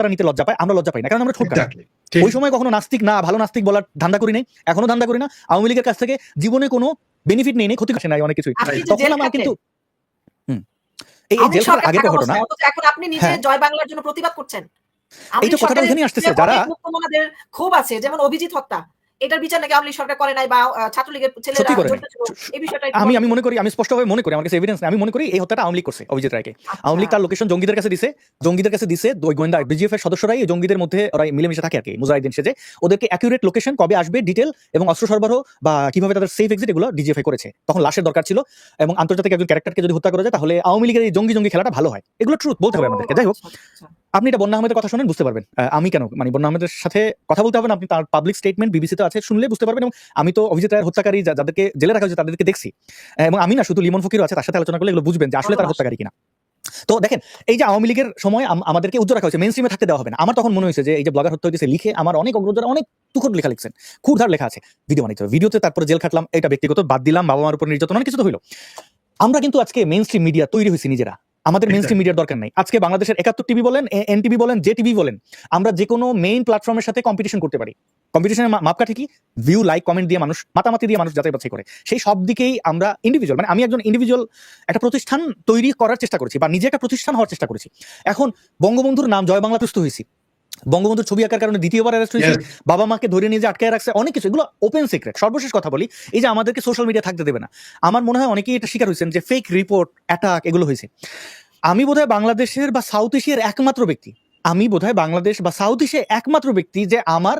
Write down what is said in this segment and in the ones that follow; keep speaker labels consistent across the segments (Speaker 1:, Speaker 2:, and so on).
Speaker 1: তারা নিতে লজ্জা পায় আমরা লজ্জা পাই না কারণ আমরা ঠোঁট। ওই সময় কখনো নাস্তিক না ভালো নাস্তিক বলার ধান্দা করি নাই এখনও ধান্দা করি না। আওয়ামী লীগের কাছ থেকে জীবনে কোনো বেনিফিট নেই নেই ক্ষতি করছে নাই অনেক কিছুই। তখন আমার কিন্তু এই এই জেল খাটার আগের ঘটনা
Speaker 2: এখন আপনি নিজে
Speaker 1: হ্যাঁ।
Speaker 2: জয় বাংলার জন্য প্রতিবাদ করছেন।
Speaker 1: এই তো কথাটা এখানে আসতেছে, যারা-
Speaker 2: খুব ক্ষোভ আছে যেমন অভিজিৎ হত্যা। এটার বিচার নাকি আওয়ামী সরকার করে নাই বা ছাত্রলীগের ছেলেরা এই বিষয়টা
Speaker 1: আমি আমি মনে করি আমি স্পষ্টভাবে মনে করি আমার কাছে এভিডেন্স আমি মনে করি এই হত্যাটা আওয়ামী লীগ করছে অভিজিৎ রায়কে। আওয়ামী লীগ তার লোকেশন জঙ্গিদের কাছে দিছে জঙ্গিদের কাছে দিছে ওই গোয়েন্দা বিজিএফ এর সদস্যরাই জঙ্গিদের মধ্যে ওরা মিলেমিশে থাকে আর কি মুজাহিদিন সেজে। ওদেরকে অ্যাকুরেট লোকেশন কবে আসবে ডিটেল এবং অস্ত্র সরবরাহ বা কীভাবে তাদের সেফ এক্সিট এগুলো ডিজিএফআই করেছে তখন লাশের দরকার ছিল। এবং আন্তর্জাতিক একজন ক্যারেক্টারকে যদি হত্যা করা যায় তাহলে আওয়ামী লীগের এই জঙ্গি জঙ্গি খেলাটা ভালো হয়। এগুলো ট্রুথ বলতে হবে আমাদেরকে যাই হোক।
Speaker 2: আচ্ছা, আচ্ছা।
Speaker 1: আপনি এটা বন্যা আহমেদের কথা শুনেন বুঝতে পারবেন। আমি কেন? মানে বন্যা আহমেদের সাথে কথা বলতে হবে আপনি তার পাবলিক স্টেটমেন্ট বিবিসিতে আছে শুনলে বুঝতে পারবেন এবং আমি তো অভিজিৎ রায়ের হত্যাকারী যাদেরকে জেলে রাখা হয়েছে তাদেরকে দেখছি। এবং আমি না শুধু লিমন ফকিরও আছে তার সাথে আলোচনা করলে এগুলো বুঝবেন যে আসলে তার হত্যাকারী কিনা। তো দেখেন এই যে আওয়ামী লীগের সময় আমাদেরকে উজ্জ্বল রাখা হয়েছে মেন স্ট্রিমে থাকতে দেওয়া হবে না। আমার তখন মনে হয়েছে যে এই যে ব্লগার হত্যা হয়েছে লিখে আমার অনেক অগ্রজরা অনেক তুখর লেখা লিখছেন। ক্ষুরধার লেখা আছে ভিডিও হবে ভিডিওতে তারপরে জেল খাটলাম এটা ব্যক্তিগত বাদ দিলাম বাবা মার উপর নির্যাতন অনেক কিছু তো হইল। আমরা কিন্তু আজকে মেন স্ট্রিম মিডিয়া তৈরি হয়েছি নিজেরা। আমাদের মেন স্ট্রিম মিডিয়ার দরকার নাই। আজকে বাংলাদেশের একাত্তর টিভি বলেন এন টিভি বলেন যে টিভি বলেন আমরা যে কোনো মেইন প্ল্যাটফর্মের সাথে কম্পিটিশন করতে পারি। কম্পিটিশনের মাপকাঠি কি? ভিউ লাইক কমেন্ট দিয়ে মানুষ মাতামাতি দিয়ে মানুষ যাচাই বাছাই করে। সেই সব দিকেই আমরা ইন্ডিভিজুয়াল মানে আমি একজন ইন্ডিভিজুয়াল একটা প্রতিষ্ঠান তৈরি করার চেষ্টা করেছি বা নিজে একটা প্রতিষ্ঠান হওয়ার চেষ্টা করেছি। এখন বঙ্গবন্ধুর নাম জয় বাংলা প্রস্তুত হয়েছি। বঙ্গবন্ধুর ছবি আঁকার কারণে দ্বিতীয়বার অ্যারেস্ট হয়েছে বাবা মাকে ধরে নিয়ে যে আটকায় রাখছে অনেক কিছু এগুলো ওপেন সিক্রেট সর্বশেষ কথা বলি এই যে আমাদেরকে সোশ্যাল মিডিয়া থাকতে দেবে না। আমার মনে হয় অনেকেই এটা শিকার হয়েছেন যে ফেক রিপোর্ট অ্যাটাক এগুলো হয়েছে। আমি বোধহয় বাংলাদেশের বা সাউথ এশিয়ার একমাত্র ব্যক্তি। আমি বোধহয় বাংলাদেশ বা সাউথ এশিয়ার একমাত্র ব্যক্তি যে আমার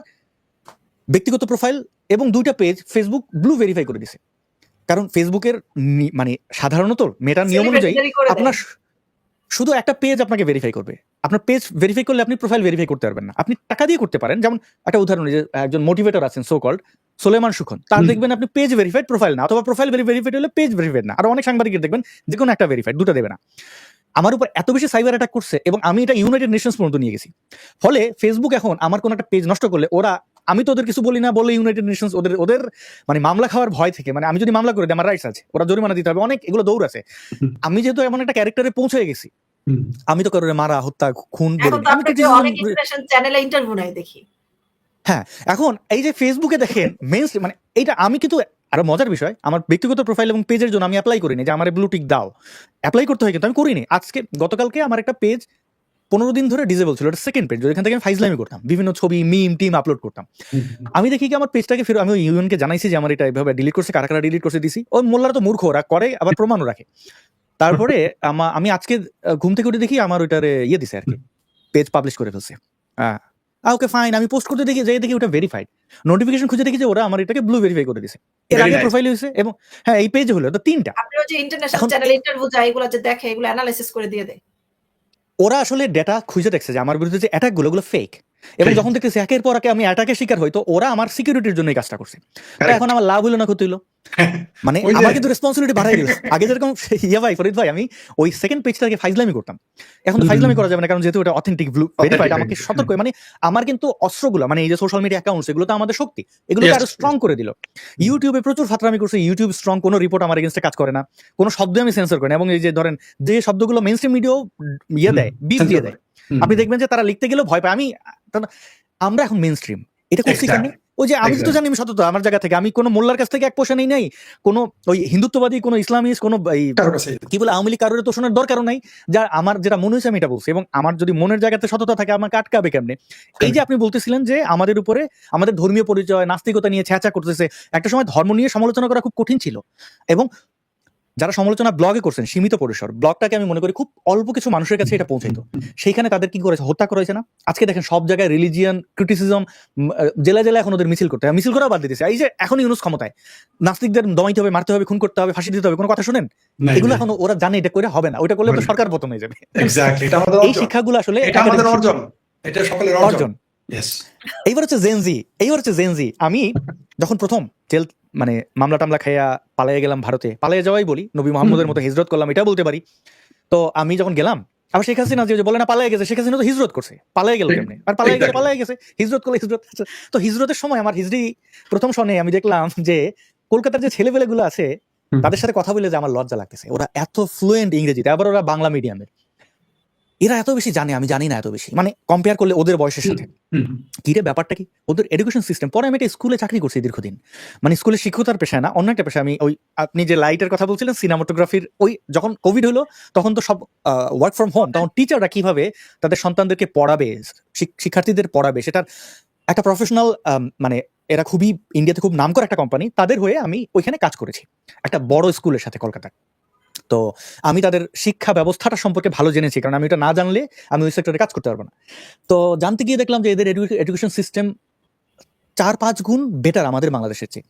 Speaker 1: ব্যক্তিগত প্রোফাইল এবং দুইটা পেজ ফেসবুক ব্লু ভেরিফাই করে দিছে কারণ ফেসবুকের মানে সাধারণত মেটার নিয়ম অনুযায়ী। আপনার শুধু একটা পেজ আপনাকে ভেরিফাই করবে। আপনার পেজ ভেরিফাই করলে আপনি প্রোফাইল ভেরিফাই করতে পারবেন না। আপনি টাকা দিয়ে করতে পারেন। যেমন একটা উদাহরণ যে একজন মোটিভেটর আছেন সো কল্ড সোলেমান সুখন। তার দেখবেন আপনি পেজ ভেরিফাইড প্রোফাইল না অথবা প্রোফাইল ভেরিফাইড হলে পেজ ভেরিফাইড না। আর অনেক সাংবাদিকের দেখবেন যে কোনো একটা ভেরিফাইড দুটো দেবে না। আমার উপর এত বেশি সাইবার অ্যাটাক করছে এবং আমি এটা ইউনাইটেড নেশনস পর্যন্ত নিয়ে গেছি। ফলে ফেসবুক এখন আমার কোনো একটা পেজ নষ্ট করলে ওরা আমি তো ওদের কিছু বলি না বলে ইউনাইটেড নেশনস ওদের ওদের মানে মামলা খাওয়ার ভয় থেকে মানে আমি যদি মামলা করে দিই আমার রাইটস আছে। ওরা জরিমানা দিতে হবে অনেক এগুলো দৌড় আছে। আমি যেহেতু এমন একটা ক্যারেক্টারে পৌঁছে গেছি। আমি তো কারোর মারা হত্যা খুন বলি
Speaker 2: তো
Speaker 1: আমি
Speaker 2: ইন্টারন্যাশনাল চ্যানেলে ইন্টারভিউ নাই দেখি।
Speaker 1: এখন এই যে ফেসবুকে দেখেন মেন মানে এইটা আমি কিন্তু আরও মজার বিষয় আমার ব্যক্তিগত প্রোফাইল এবং পেজের জন্য আমি অ্যাপ্লাই করিনি যে আমার ব্লু টিক দাও। অ্যাপ্লাই করতে হয় কিন্তু আমি করিনি। আজকে গতকালকে আমার একটা পেজ পনেরো দিন ধরে ডিজেবল ছিল এটা সেকেন্ড পেজ যেখান থেকে আমি ফাইজলামি করতাম। বিভিন্ন ছবি মিম টিম আপলোড করতাম। আমি দেখি কি আমার পেজটাকে ফেরত আমি ইউএনকে জানাইছি যে আমার এটা এভাবে ডিলিট করছে কারা কারা ডিলিট করছে দিছি ওই মোল্লারা তো মূর্খ ওরা করে আবার প্রমাণও রাখে। তারপরে আমা- আমি আজকে ঘুম থেকে উঠে দেখি আমার ওইটারে ইয়ে দিছে আর কি পেজ পাবলিশ করে ফেলছে। হ্যাঁ। ওকে ফাইন আমি পোস্ট করতে দেখি যে দেখি ওটা ভেরিফাইড নোটিফিকেশন খুঁজে দেখি যে ওরা আমার এটাকে ব্লু ভেরিফাই করে দিছে। এর আগে প্রোফাইল হয়েছে এবং হ্যাঁ এই পেজ হলো তো তিনটা।
Speaker 2: আপনি ওই যে ইন্টারন্যাশনাল চ্যানেলে ইন্টারভিউ যায় এগুলো যে দেখে এগুলো অ্যানালাইসিস করে দিয়ে দেয়।
Speaker 1: ওরা আসলে ডেটা খুঁজে দেখছে যে আমার বিরুদ্ধে যে অ্যাটাকগুলো ওগুলো ফেক এবং যখন দেখতেছি একের পর একে আমি অ্যাটাকের শিকার হই তো ওরা আমার সিকিউরিটির জন্য এই কাজটা করছে। এখন আমার লাভ হলো না ক্ষতি হইল মানে আমার কিন্তু রেসপন্সিবিলিটি বাড়াই গেল আগে যেরকম ইয়া ভাই ফরিদ ভাই আমি ওই সেকেন্ড পেজটাকে ফাইজলামি করতাম। এখন। ফাইজলামি করা যাবে না কারণ যেহেতু এটা অথেন্টিক ব্লু ভেরিফাইড আমাকে সতর্ক মানে আমার কিন্তু অস্ত্রগুলো মানে এই যে সোশ্যাল মিডিয়া অ্যাকাউন্টস এগুলো তো আমাদের শক্তি।
Speaker 3: এগুলো
Speaker 1: আরও স্ট্রং করে দিল। ইউটিউবে প্রচুর ফাতরামি করছে ইউটিউব স্ট্রং কোনো রিপোর্ট আমার এগেনস্টে কাজ করে না। কোনো শব্দ আমি সেন্সর করি না। এবং এই যে ধরেন যে শব্দগুলো মেন স্ট্রিম মিডিয়াও ইয়ে দেয় বিপ দিয়ে দেয়। আপনি দেখবেন যে তারা লিখতে গেলেও ভয় পায়। আমি আমরা এখন মেন স্ট্রিম এটা করছি কেন. ওই যে আমি তো জানি আমি সততা আমার জায়গা থেকে। আমি কোনো মোল্লার কাছ থেকে এক পয়সা নেই নাই। কোনো ওই হিন্দুত্ববাদী কোনো ইসলামিস্ট কোনো এই কি বলে আওয়ামী লীগ কারোর তোষণের দরকারও নাই। যা আমার যেটা মনে হয়েছে আমি এটা বলছি। এবং আমার যদি মনের জায়গাতে সততা থাকে আমাকে আটকাবে কেমনে? এই যে আপনি বলতেছিলেন যে আমাদের উপরে আমাদের ধর্মীয় পরিচয় নাস্তিকতা নিয়ে ছ্যাঁচা করতেছে। একটা সময় ধর্ম নিয়ে সমালোচনা করা খুব কঠিন ছিল। এবং যারা সমালোচনা ব্লগে করছেন সীমিত পরিসর ব্লগটাকে আমি মনে করি খুব অল্প কিছু মানুষের কাছে এটা পৌঁছাইতো সেইখানে তাদের কি করেছে? হত্যা করেছে না? আজকে দেখেন সব জায়গায় রিলিজিয়ান ক্রিটিসিজম জেলা জেলা এখন ওদের মিছিল করতে হয়। মিছিল করাও বাদ দিতেছে। এই যে এখন ইউনুস ক্ষমতায় নাস্তিকদের দমাইতে হবে মারতে হবে খুন করতে হবে ফাঁসি দিতে হবে কোনো কথা শুনেন? এগুলো এখন ওরা জানে এটা করে হবে না। ওটা করলে তো সরকার পতন হয়ে যাবে।
Speaker 3: এটা
Speaker 1: এই শিক্ষাগুলো আসলে
Speaker 3: এটা আমাদের অর্জন। এটা সকলের অর্জন।
Speaker 1: অর্জন। এইবার হচ্ছে জেনজি এইবার হচ্ছে জেনজি আমি যখন প্রথম জেল মানে মামলা টামলা খাইয়া পালিয়ে গেলাম ভারতে। পালিয়ে যাওয়াই বলি নবী মোহাম্মদের মতো হিজরত করলাম এটা বলতে পারি। তো আমি যখন গেলাম আবার শেখ হাসিনা যে বলে না পালিয়ে গেছে শেখ হাসিনা তো হিজরত করছে পালিয়ে গেল। কেমনে? আর পালিয়ে গেছে. পালিয়ে গেছে হিজরত করলে হিজরত তো হিজরতের সময় আমার হিজরি প্রথম শনে আমি দেখলাম যে কলকাতার যে ছেলেপেলেগুলো আছে তাদের সাথে কথা বলে যে আমার লজ্জা লাগতেছে। ওরা এত ফ্লুয়েন্ট ইংরেজিতে আবার ওরা বাংলা মিডিয়ামের এরা এত বেশি জানে আমি জানি না এত বেশি। মানে কম্পেয়ার করলে ওদের বয়সের সাথে। কি রে ব্যাপারটা কি? ওদের এডুকেশন সিস্টেম পরে আমি একটা স্কুলে চাকরি করছি দীর্ঘদিন। মানে স্কুলে শিক্ষকতার পেশায় না অন্য একটা পেশা। আমি ওই আপনি যে লাইটের কথা বলছিলেন সিনেমাটোগ্রাফির ওই যখন কোভিড হলো তখন তো সব ওয়ার্ক ফ্রম হোম তখন টিচাররা কীভাবে তাদের সন্তানদেরকে পড়াবে শিক্ষার্থীদের পড়াবে সেটার একটা প্রফেশনাল মানে এরা খুবই ইন্ডিয়াতে খুব নাম করা একটা কোম্পানি তাদের হয়ে আমি ওইখানে কাজ করেছি। একটা বড় স্কুলের সাথে কলকাতায় তো আমি তাদের শিক্ষা ব্যবস্থাটা সম্পর্কে ভালো জেনেছি কারণ আমি এটা না জানলে আমি ওই সেক্টরে কাজ করতে পারব না। তো জানতে গিয়ে দেখলাম যে এদের এডুকেশন সিস্টেম চার পাঁচ গুণ বেটার আমাদের বাংলাদেশের চেয়ে।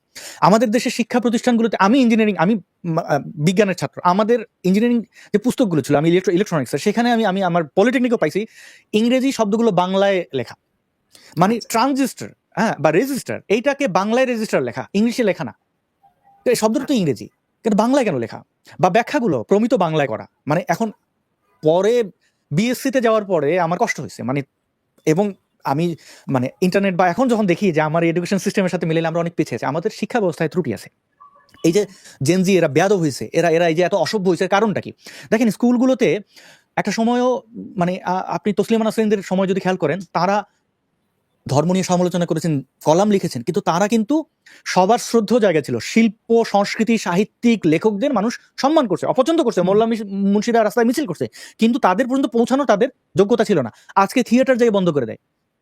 Speaker 1: আমাদের দেশের শিক্ষা প্রতিষ্ঠানগুলোতে আমি ইঞ্জিনিয়ারিং আমি বিজ্ঞানের ছাত্র। আমাদের ইঞ্জিনিয়ারিং যে পুস্তকগুলো ছিল আমি ইলেকট্রো ইলেকট্রনিক্স সেখানে আমি আমি আমার পলিটেকনিকও পাইছি ইংরেজি শব্দগুলো বাংলায় লেখা। মানে ট্রানজিস্টার হ্যাঁ বা রেজিস্টার এইটাকে বাংলায় রেজিস্টার লেখা ইংলিশে লেখা না। এই শব্দটা তো ইংরেজি। কিন্তু বাংলায় কেন লেখা? বা ব্যাখ্যাগুলো প্রমিত বাংলায় করা। মানে এখন পরে বিএসসিতে যাওয়ার পরে আমার কষ্ট হয়েছে। মানে এবং আমি মানে ইন্টারনেট বা এখন যখন দেখি যে আমার এডুকেশন সিস্টেমের সাথে মিলে আমরা অনেক পিছিয়ে আছি, আমাদের শিক্ষা ব্যবস্থায় ত্রুটি আছে। এই যে জেনজি এরা ব্যাদ হয়েছে, এরা এরা এই যে এত অসভ্য হয়েছে কারণটা কি? দেখেন স্কুলগুলোতে একটা সময়ও মানে আপনি তসলিমা নাসরিনদের সময় যদি খেয়াল করেন, তারা ধর্ম নিয়ে সমালোচনা করেছেন, কলাম লিখেছেন, কিন্তু তারা কিন্তু সবার শ্রদ্ধ জায়গা ছিল। শিল্প, সংস্কৃতি, সাহিত্যিক, লেখকদের মানুষ সম্মান করছে, অপছন্দ করছে, মোল্লা মুন্সিরা রাস্তায় মিছিল করছে, কিন্তু তাদের পর্যন্ত পৌঁছানো তাদের যোগ্যতা ছিল না। আজকে থিয়েটার জায়গায় বন্ধ করে দেয়।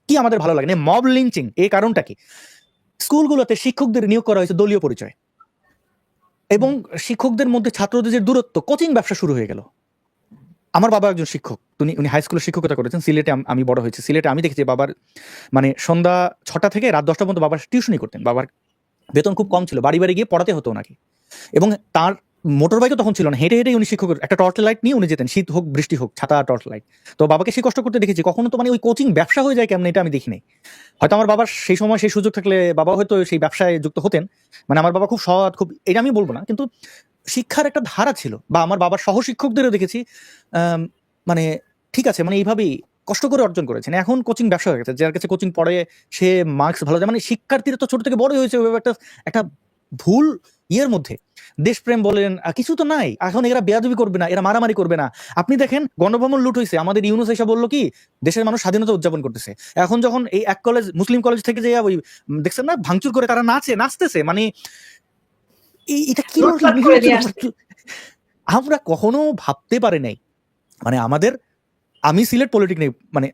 Speaker 1: কি আমাদের ভালো লাগে? না, মব লিঞ্চিং এই কারণটা কি? স্কুলগুলোতে শিক্ষকদের নিয়োগ করা হয়েছে দলীয় পরিচয়। এবং শিক্ষকদের মধ্যে ছাত্রদের যে দূরত্ব, কোচিং ব্যবসা শুরু হয়ে গেল। আমার বাবা একজন শিক্ষক। উনি উনি হাই স্কুলে শিক্ষকতা করেছেন। সিলেটে আমি বড় হয়েছি। সিলেটে আমি দেখেছি বাবার মানে সন্ধ্যা ছটা থেকে রাত দশটা পর্যন্ত বাবার টিউশনই করতেন। বাবার বেতন খুব কম ছিল। বাড়ি বাড়ি গিয়ে পড়াতে হতো ওনাকে। এবং তার মোটর বাইকও তখন ছিল না। হেঁটে হেঁটে উনি শিক্ষক একটা টর্চ লাইট নিয়ে উনি যেতেন। শীত হোক, বৃষ্টি হোক, ছাতা টর্চ লাইট তো বাবাকে সে কষ্ট করতে দেখেছি। কখনো তো মানে ওই কোচিং ব্যবসা হয়ে যায় কেমন এটা আমি দেখিনি হয়তো আমার বাবার সেই সময় সেই সুযোগ থাকলে বাবা হয়তো সেই ব্যবসায় যুক্ত হতেন। মানে আমার বাবা খুব সৎ, খুব, এটা আমি বলব না। কিন্তু শিক্ষার একটা ধারা ছিল, বা আমার বাবার সহশিক্ষকদেরও দেখেছি মানে ঠিক আছে মানে এইভাবেই কষ্ট করে অর্জন করেছেন। এখন কোচিং ব্যবসা হয়ে গেছে, যার কাছে কোচিং পড়ে সে মার্কস ভালো যায় মানে শিক্ষার্থীরা তো ছোট থেকে বড় হয়েছে একটা একটা ভুল ইয়ের মধ্যে। দেশপ্রেম বলেন কিছু তো নাই, এখন এরা বেয়াদবি করবে না, এরা মারামারি করবে না। আপনি দেখেন, গণভবন লুট হয়েছে, আমাদের ইউনুস এসে বলল কি, দেশের মানুষ স্বাধীনতা উদযাপন করতেছে। এখন যখন এই এক কলেজ মুসলিম কলেজ থেকে যে ওই দেখছেন না, ভাঙচুর করে তারা নাচে, নাচতেছে মানে এটা কি। আমরা কখনো ভাবতে পারি নাই। মানে আমাদের আমি সিলেট পলিটিক নেই মানে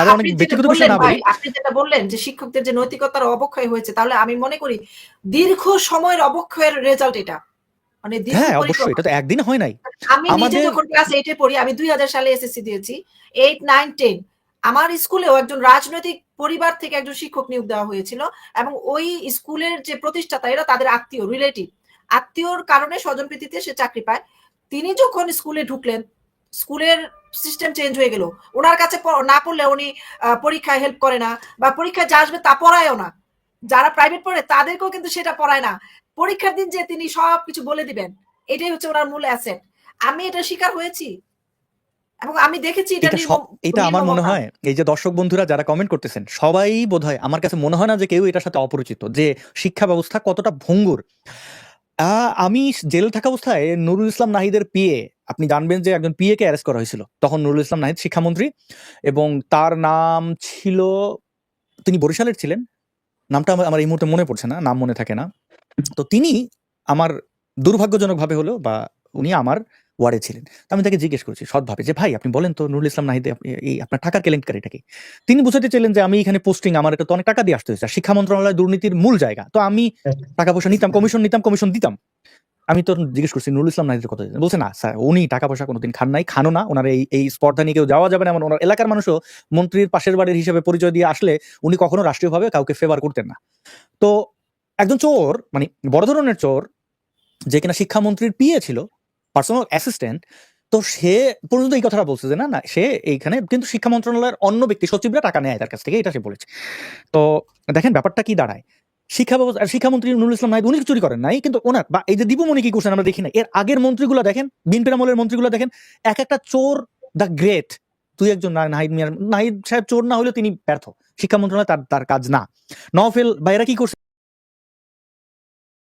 Speaker 1: আরও অনেক
Speaker 2: যেটা
Speaker 1: ব্যক্তিগত বিষয় না বলি।
Speaker 2: আপনি যেটা বললেন যে শিক্ষকদের যে নৈতিকতার অবক্ষয় হয়েছে তাহলে আমি মনে করি দীর্ঘ সময়ের অবক্ষয়ের রেজাল্ট এটা। মানে
Speaker 1: হ্যাঁ অবশ্যই এটা তো একদিন হয় নাই।
Speaker 2: আমি নিজে যখন ক্লাস এইটে পড়ি আমি দুই হাজার সালে এসএসসি দিয়েছি এইট নাইন টেন আমার স্কুলেও একজন রাজনৈতিক পরিবার থেকে একজন শিক্ষক নিয়োগ দেওয়া হয়েছিল এবং ওই স্কুলের যে প্রতিষ্ঠাতা এরা তাদের আত্মীয় রিলেটিভ আত্মীয়র কারণে স্বজনপ্রীতিতে সে চাকরি পায়। তিনি যখন স্কুলে ঢুকলেন স্কুলের সিস্টেম চেঞ্জ হয়ে গেল। ওনার কাছে না পড়লে উনি পরীক্ষায় হেল্প করে না বা পরীক্ষায় যা আসবে তা পড়ায়ও না। যারা প্রাইভেট পড়ে তাদেরকেও কিন্তু সেটা পড়ায় না। পরীক্ষার দিন যে তিনি সব কিছু বলে দিবেন এটাই হচ্ছে ওনার মূল অ্যাসেট আমি এটা শিকার হয়েছি। এবং আমি দেখেছি এটা
Speaker 1: এটা আমার মনে হয় এই যে দর্শক বন্ধুরা যারা কমেন্ট করতেছেন সবাই বোধহয় আমার কাছে মনে হয় না যে কেউ এটার সাথে অপরিচিত যে শিক্ষা ব্যবস্থা কতটা ভঙ্গুর। আমি জেলে থাকা অবস্থায় নুরুল ইসলাম নাহিদের পিএ, আপনি জানবেন যে একজন পিএ কে অ্যারেস্ট করা হয়েছিল। তখন নুরুল ইসলাম নাহিদ শিক্ষামন্ত্রী এবং তার নাম ছিল, তিনি বরিশালের ছিলেন? নামটা আমার এই মুহূর্তে মনে পড়ছে না, নাম মনে থাকে না। তো তিনি আমার দুর্ভাগ্যজনকভাবে হলো বা উনি আমার ওয়ার্ডে ছিলেন। আমি তাকে জিজ্ঞেস করছি সৎভাবে যে ভাই আপনি বলেন তো নুরুল ইসলাম নাহিদ এই আপনার টাকার কেলেঙ্কারিটা কি? তিনি বুঝাতে চাইলেন যে আমি এখানে পোস্টিং আমার এটা তো অনেক টাকা দিয়ে আসতে হয়েছে। শিক্ষা মন্ত্রণালয় দুর্নীতির মূল জায়গা। তো আমি টাকা পয়সা নিতাম কমিশন নিতাম কমিশন দিতাম। আমি তো জিজ্ঞেস করছি নুরুল ইসলাম নাহিদের কথা? বলছে না স্যার উনি টাকা পয়সা কোনোদিন খান নাই খানো না। ওনার এই এই স্পর্ধা নিয়ে কেউ যাওয়া যাবে না এমন। ওনার এলাকার মানুষও মন্ত্রীর পাশের বাড়ির হিসেবে পরিচয় দিয়ে আসলে উনি কখনো রাষ্ট্রীয়ভাবে কাউকে ফেভার করতেন না। তো একজন চোর মানে বড় ধরনের চোর যে কিনা শিক্ষামন্ত্রীর পিএ ছিল পার্সোনাল অ্যাসিস্ট্যান্ট তো সে পর্যন্ত এই কথাটা বলছে যে না না, সে এইখানে কিন্তু শিক্ষা মন্ত্রণালয়ের অন্য ব্যক্তি সচিবরা টাকা নেয় তার কাছ থেকে, এটা সে বলেছে। তো দেখেন ব্যাপারটা কি দাঁড়ায়? শিক্ষা ব্যবস্থা শিক্ষামন্ত্রী নুরুল ইসলাম নাহিদ, উনি চুরি করেন নাই, কিন্তু ওনার বা এই যে দীপমণি কি করছেন, আমরা দেখি না এর আগের মন্ত্রীগুলো দেখেন বিনপির আমলের মন্ত্রীগুলো দেখেন, এক একটা চোর দ্য গ্রেট, তুই একজন নাহিদ মিয়ার, নাহিদ সাহেব চোর না হলেও তিনি ব্যর্থ, শিক্ষা মন্ত্রণালয় তার তার কাজ না। নফেল বা এরা কি করছে?